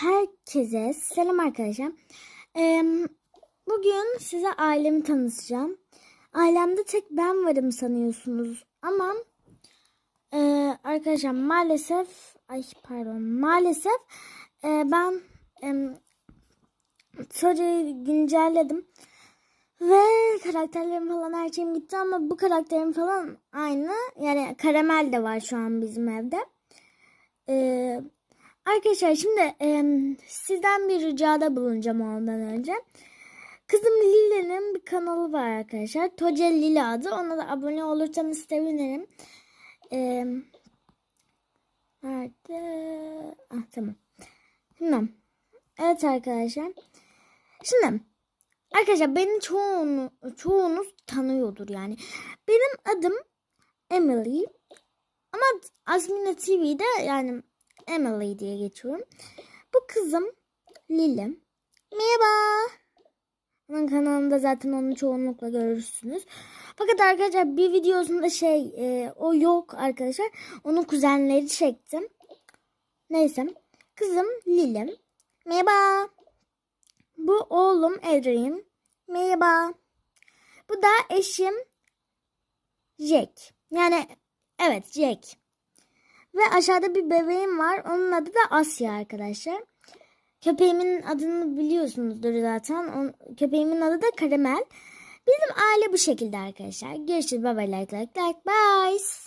Herkese selam arkadaşlar. Ee, bugün size ailemi tanıtacağım. Ailemde tek ben varım sanıyorsunuz ama e, arkadaşlar maalesef ay pardon maalesef e, ben e, soruyu güncelledim ve karakterlerim falan her şeyim gitti ama bu karakterim falan aynı yani karamel de var şu an bizim evde. Ee, Arkadaşlar şimdi e, sizden bir ricada bulunacağım ondan önce. Kızım Lili'nin bir kanalı var arkadaşlar. Toce Lili adı. Ona da abone olursanız sevinirim. E, nerede? Ah tamam. Şimdi, evet arkadaşlar. Şimdi arkadaşlar beni çoğunu, çoğunuz tanıyordur yani. Benim adım Emily. Ama Azmina TV'de yani Emily diye geçiyorum. Bu kızım Lili. Merhaba. Onun kanalında zaten onu çoğunlukla görürsünüz. Fakat arkadaşlar bir videosunda şey e, o yok arkadaşlar. Onun kuzenleri çektim. Neyse. Kızım Lili. Merhaba. Bu oğlum Adrian. Merhaba. Bu da eşim Jack. Yani evet Jack. Ve aşağıda bir bebeğim var. Onun adı da Asya arkadaşlar. Köpeğimin adını biliyorsunuzdur zaten. On, köpeğimin adı da Karamel. Bizim aile bu şekilde arkadaşlar. Görüşürüz. Bye bye like like like. Bye.